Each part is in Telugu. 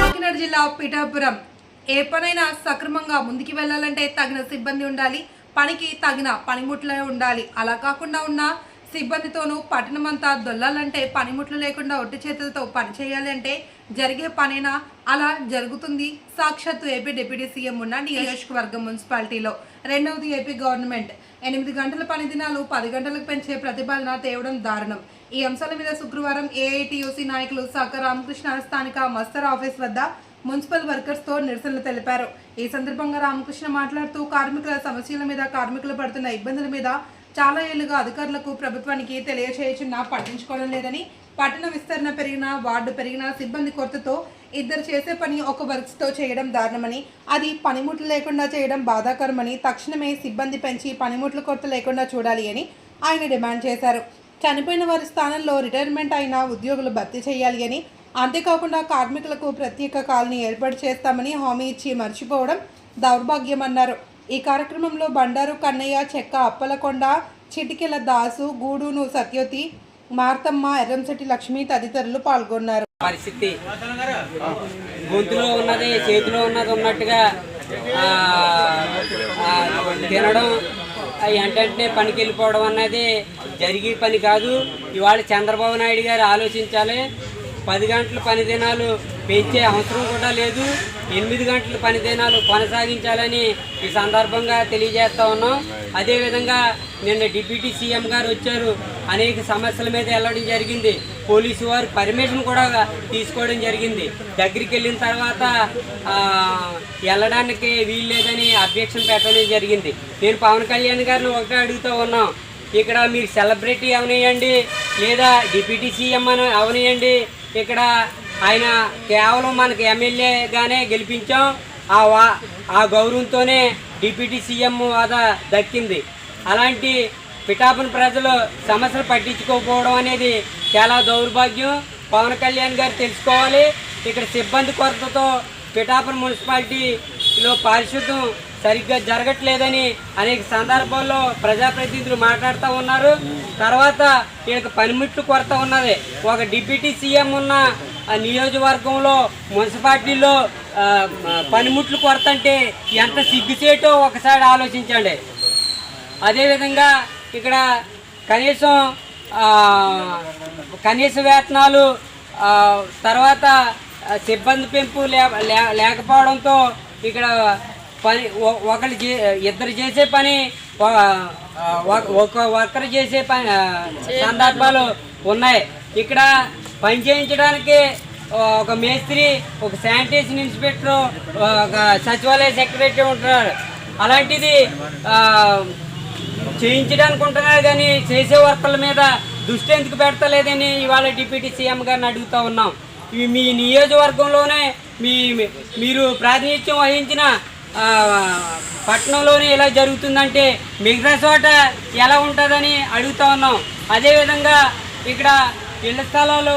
కాకినాడ జిల్లా పిఠాపురం. ఏ పనైనా సక్రమంగా ముందుకు వెళ్ళాలంటే తగిన సిబ్బంది ఉండాలి పనికి తగిన పనిముట్లే ఉండాలి. అలా కాకుండా ఉన్న సిబ్బందితోనూ పట్టణమంతా దొల్లాలంటే పనిముట్లు లేకుండా ఒట్టి చేతులతో పని అంటే జరిగే పనేనా? అలా జరుగుతుంది. సాక్షాత్తు ఏపీ డిప్యూటీ సీఎం ఉన్న నియోజకవర్గం మున్సిపాలిటీలో. రెండవది ఏపీ గవర్నమెంట్. ఎనిమిది గంటల పని దినాలు పది గంటలకు పెంచే ప్రతిపాదన తేవడం దారుణం. ఈ అంశాల మీద శుక్రవారం ఏఐటియూసీ నాయకులు సాక రామకృష్ణ స్థానిక మస్తర్ ఆఫీస్ వద్ద మున్సిపల్ వర్కర్స్తో నిరసనలు తెలిపారు. ఈ సందర్భంగా రామకృష్ణ మాట్లాడుతూ కార్మికుల సమస్యల మీద కార్మికులు పడుతున్న ఇబ్బందుల మీద చాలా ఏళ్ళుగా అధికారులకు ప్రభుత్వానికి తెలియచేయచున్నా పట్టించుకోవడం లేదని పట్టణ విస్తరణ పెరిగిన వార్డు పెరిగిన సిబ్బంది కొరతతో ఇద్దరు చేసే పని ఒక వర్క్స్తో చేయడం దారుణమని అది పనిముట్లు లేకుండా చేయడం బాధాకరమని తక్షణమే సిబ్బంది పెంచి పనిముట్ల కొరత లేకుండా చూడాలి అని ఆయన డిమాండ్ చేశారు. చనిపోయిన వారి స్థానంలో రిటైర్మెంట్ అయిన ఉద్యోగులు భర్తీ చేయాలి అని అంతేకాకుండా కార్మికులకు ప్రత్యేక కాలనీ ఏర్పాటు చేస్తామని హామీ ఇచ్చి మర్చిపోవడం దౌర్భాగ్యమన్నారు. ఈ కార్యక్రమంలో బండారు కన్నయ్య చెక్క అప్పలకొండ చిటికెల దాసు గూడూను సత్యవతి మార్తమ్మ ఎర్రంశెట్టి లక్ష్మి తదితరులు పాల్గొన్నారు. పరిస్థితి గొంతులో ఉన్నది చేతిలో ఉన్నది ఉన్నట్టుగా తినడం వెంటనే పనికి వెళ్ళిపోవడం అన్నది జరిగే పని కాదు. ఇవాళ చంద్రబాబు నాయుడు గారు ఆలోచించాలి. పది గంటల పని దినాలు పెంచే అవసరం కూడా లేదు. ఎనిమిది గంటల పని దినాలు కొనసాగించాలని ఈ సందర్భంగా తెలియజేస్తా ఉన్నాం. అదేవిధంగా నిన్న డిప్యూటీ సీఎం గారు వచ్చారు. అనేక సమస్యల మీద వెళ్ళడం జరిగింది. పోలీసు వారు పర్మిషన్ కూడా తీసుకోవడం జరిగింది. దగ్గరికి వెళ్ళిన తర్వాత వెళ్ళడానికి వీలు లేదని అబ్జెక్షన్ పెట్టడం జరిగింది. నేను పవన్ కళ్యాణ్ గారిని ఒకటే అడుగుతూ ఉన్నాం. ఇక్కడ మీరు సెలబ్రిటీ అవనియండి లేదా డిప్యూటీ సీఎం అని అవనియండి ఇక్కడ ఆయన కేవలం మనకి ఎమ్మెల్యేగానే గెలిపించాం. ఆ వా ఆ గౌరవంతోనే డిప్యూటీ సీఎం హోదా దక్కింది. అలాంటి పిఠాపురం ప్రజలు సమస్యలు పట్టించుకోకపోవడం అనేది చాలా దౌర్భాగ్యం. పవన్ కళ్యాణ్ గారు తెలుసుకోవాలి. ఇక్కడ సిబ్బంది కొరతతో పిఠాపురం మున్సిపాలిటీలో పారిశుద్ధం సరిగ్గా జరగట్లేదని అనేక సందర్భాల్లో ప్రజాప్రతినిధులు మాట్లాడుతూ ఉన్నారు. తర్వాత వీళ్ళకి పనిముట్లు కొరత ఉన్నది. ఒక డిప్యూటీ సీఎం ఉన్న నియోజకవర్గంలో మున్సిపాలిటీలో పనిముట్లు కొరత అంటే ఎంత సిగ్గుచేటో ఒకసారి ఆలోచించండి. అదేవిధంగా ఇక్కడ కనీసం కనీస వేతనాలు తర్వాత సిబ్బంది పెంపు లే- లేకపోవడంతో ఇక్కడ పని ఒకరు చే ఇద్దరు చేసే పని ఒక- ఒక వర్కర్ చేసే పని సందర్భాలు ఉన్నాయి. ఇక్కడ పని చేయించడానికి ఒక మేస్త్రి ఒక శానిటేషన్ ఇన్స్పెక్టర్ ఒక సచివాలయ సెక్రటరీ ఉంటున్నారు. అలాంటిది చేయించడానికి ఉంటున్నారు కానీ చేసే వర్కర్ల మీద దృష్టి ఎందుకు పెడతలేదని ఇవాళ డిప్యూటీ సీఎం గారిని అడుగుతా ఉన్నాం. మీ నియోజకవర్గంలోనే మీ మీరు ప్రాతినిధ్యం వహించిన పట్టణంలోనే ఇలా జరుగుతుందంటే మిగతా చోట ఎలా ఉంటుందని అడుగుతా ఉన్నాం. అదేవిధంగా ఇక్కడ ఇళ్ళ స్థలాలు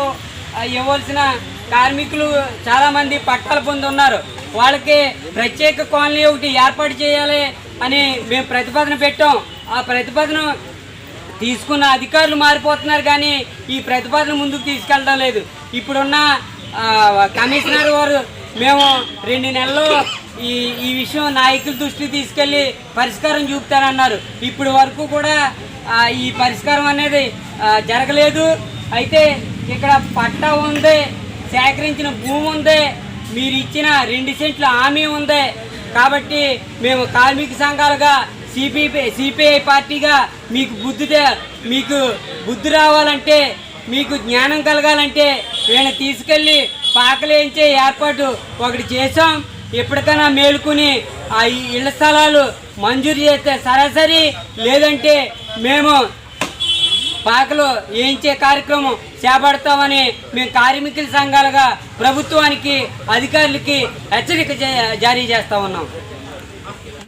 ఇవ్వాల్సిన కార్మికులు చాలామంది పట్టాలు పొంది ఉన్నారు వాళ్ళకి ప్రత్యేక కాలనీ ఒకటి ఏర్పాటు చేయాలి అని మేము ప్రతిపాదన పెట్టాం. ఆ ప్రతిపాదన తీసుకున్న అధికారులు మారిపోతున్నారు కానీ ఈ ప్రతిపాదన ముందుకు తీసుకెళ్ళడం లేదు. ఇప్పుడున్న కమిషనర్ వారు మేము రెండు నెలల్లో ఈ ఈ విషయం నాయకుల దృష్టికి తీసుకెళ్ళి పరిష్కారం చూపుతారన్నారు ఇప్పటి వరకు కూడా ఈ పరిష్కారం అనేది జరగలేదు. అయితే ఇక్కడ పట్టా ఉంది సేకరించిన భూమి ఉంది మీరు ఇచ్చిన రెండు సెంట్ల హామీ ఉంది. కాబట్టి మేము కార్మిక సంఘాలుగా సిపిఐ సిపిఐ పార్టీగా మీకు బుద్ధి మీకు బుద్ధి రావాలంటే మీకు జ్ఞానం కలగాలంటే వీళ్ళని తీసుకెళ్ళి పాకలేంచే ఏర్పాటు ఒకటి చేసాం ఎప్పటికైనా మేలుకుని ఆ ఇళ్ళ స్థలాలు మంజూరు చేస్తే సరాసరి. లేదంటే మేము పాకలు వేయించే కార్యక్రమం చేపడతామని మేము కార్మికుల సంఘాలుగా ప్రభుత్వానికి అధికారులకి హెచ్చరిక జారీ చేస్తా ఉన్నాం.